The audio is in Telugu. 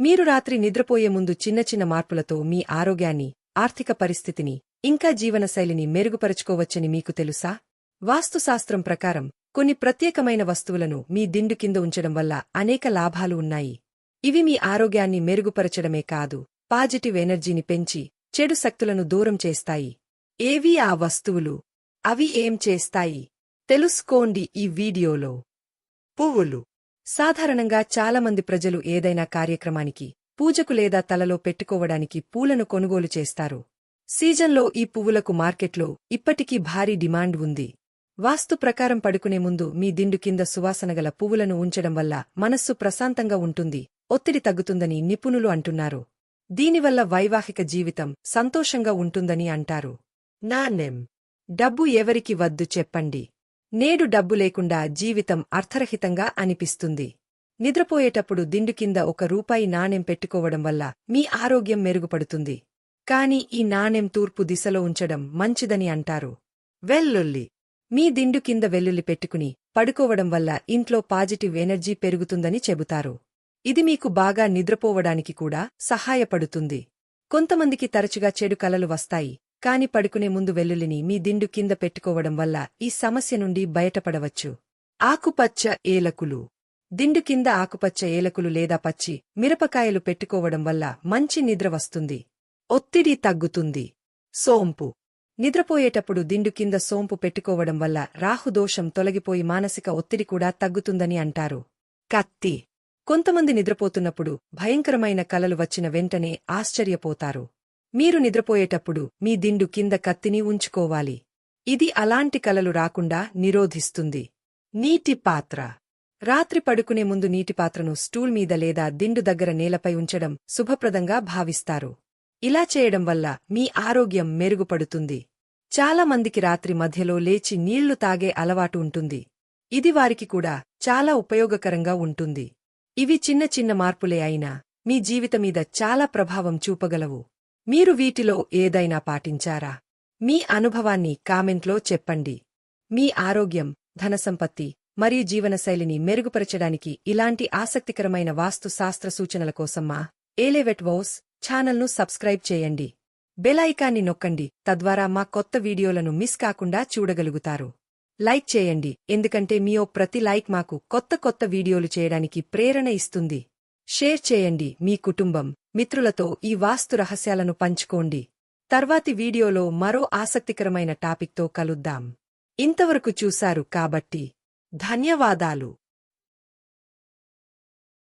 మీరు రాత్రి నిద్రపోయే ముందు చిన్న చిన్న మార్పులతో మీ ఆరోగ్యాన్ని ఆర్థిక పరిస్థితిని ఇంకా జీవనశైలిని మెరుగుపరుచుకోవచ్చని మీకు తెలుసా? వాస్తుశాస్త్రం ప్రకారం కొన్ని ప్రత్యేకమైన వస్తువులను మీ దిండు కింద ఉంచడం వల్ల అనేక లాభాలు ఉన్నాయి. ఇవి మీ ఆరోగ్యాన్ని మెరుగుపరచడమే కాదు పాజిటివ్ ఎనర్జీని పెంచి చెడు శక్తులను దూరం చేస్తాయి. ఏవి ఆ వస్తువులు? అవి ఏం చేస్తాయి? తెలుసుకోండి ఈ వీడియోలో. పువ్వులు. సాధారణంగా చాలామంది ప్రజలు ఏదైనా కార్యక్రమానికి పూజకు లేదా తలలో పెట్టుకోవడానికి పూలను కొనుగోలు చేస్తారు. సీజన్లో ఈ పువ్వులకు మార్కెట్లో ఇప్పటికీ భారీ డిమాండ్ ఉంది. వాస్తు ప్రకారం పడుకునే ముందు మీ దిండు కింద సువాసనగల పువ్వులను ఉంచడం వల్ల మనస్సు ప్రశాంతంగా ఉంటుంది ఒత్తిడి తగ్గుతుందని నిపుణులు అంటున్నారు. దీనివల్ల వైవాహిక జీవితం సంతోషంగా ఉంటుందని అంటారు. నా నెమ్ డబ్బు ఎవరికి వద్దు చెప్పండి. నేడు డబ్బు లేకుండా జీవితం అర్థరహితంగా అనిపిస్తుంది. నిద్రపోయేటప్పుడు దిండు కింద ఒక రూపాయి నాణెం పెట్టుకోవడం వల్ల మీ ఆరోగ్యం మెరుగుపడుతుంది. కాని ఈ నాణెం తూర్పు దిశలో ఉంచడం మంచిదని అంటారు. వెల్లుల్లి. మీ దిండు కింద వెల్లుల్లి పెట్టుకుని పడుకోవడం వల్ల ఇంట్లో పాజిటివ్ ఎనర్జీ పెరుగుతుందని చెబుతారు. ఇది మీకు బాగా నిద్రపోవడానికి కూడా సహాయపడుతుంది. కొంతమందికి తరచుగా చెడు కలలు వస్తాయి. కాని పడుకునే ముందు వెల్లుల్లిని మీ దిండు కింద పెట్టుకోవడం వల్ల ఈ సమస్య నుండి బయటపడవచ్చు. ఆకుపచ్చ ఏలకులు. దిండు కింద ఆకుపచ్చ ఏలకులు లేదా పచ్చి మిరపకాయలు పెట్టుకోవడం వల్ల మంచి నిద్ర వస్తుంది. ఒత్తిడి తగ్గుతుంది. సోంపు. నిద్రపోయేటప్పుడు దిండు కింద సోంపు పెట్టుకోవడం వల్ల రాహుదోషం తొలగిపోయి మానసిక ఒత్తిడి కూడా తగ్గుతుందని అంటారు. కత్తి. కొంతమంది నిద్రపోతున్నప్పుడు భయంకరమైన కలలు వచ్చిన వెంటనే ఆశ్చర్యపోతారు. మీరు నిద్రపోయేటప్పుడు మీ దిండు కింద కత్తిని ఉంచుకోవాలి. ఇది అలాంటి కలలు రాకుండా నిరోధిస్తుంది. నీటి పాత్ర. రాత్రి పడుకునే ముందు నీటి పాత్రను స్టూల్ మీద లేదా దిండు దగ్గర నేలపై ఉంచడం శుభప్రదంగా భావిస్తారు. ఇలా చేయడం వల్ల మీ ఆరోగ్యం మెరుగుపడుతుంది. చాలామందికి రాత్రి మధ్యలో లేచి నీళ్ళు తాగే అలవాటు ఉంటుంది. ఇది వారికి కూడా చాలా ఉపయోగకరంగా ఉంటుంది. ఇవి చిన్న చిన్న మార్పులే అయినా మీ జీవితమీద చాలా ప్రభావం చూపగలవు. మీరు వీటిలో ఏదైనా పాటించారా? మీ అనుభవాన్ని కామెంట్లో చెప్పండి. మీ ఆరోగ్యం ధనసంపత్తి మరియు జీవనశైలిని మెరుగుపరచడానికి ఇలాంటి ఆసక్తికరమైన వాస్తు శాస్త్ర సూచనల కోసం మా ఏలేవెట్ వౌస్ ఛానల్ను సబ్స్క్రైబ్ చేయండి. బెలైకాన్ని నొక్కండి తద్వారా మా కొత్త వీడియోలను మిస్ కాకుండా చూడగలుగుతారు. లైక్ చేయండి ఎందుకంటే మీ ఓ ప్రతి లైక్ మాకు కొత్త కొత్త వీడియోలు చేయడానికి ప్రేరణ ఇస్తుంది. షేర్ చేయండి మీ కుటుంబం మిత్రులతో ఈ వాస్తు రహస్యాలను పంచుకోండి. తర్వాతి వీడియోలో మరో ఆసక్తికరమైన టాపిక్తో కలుద్దాం. ఇంతవరకు చూశారు కాబట్టి ధన్యవాదాలు.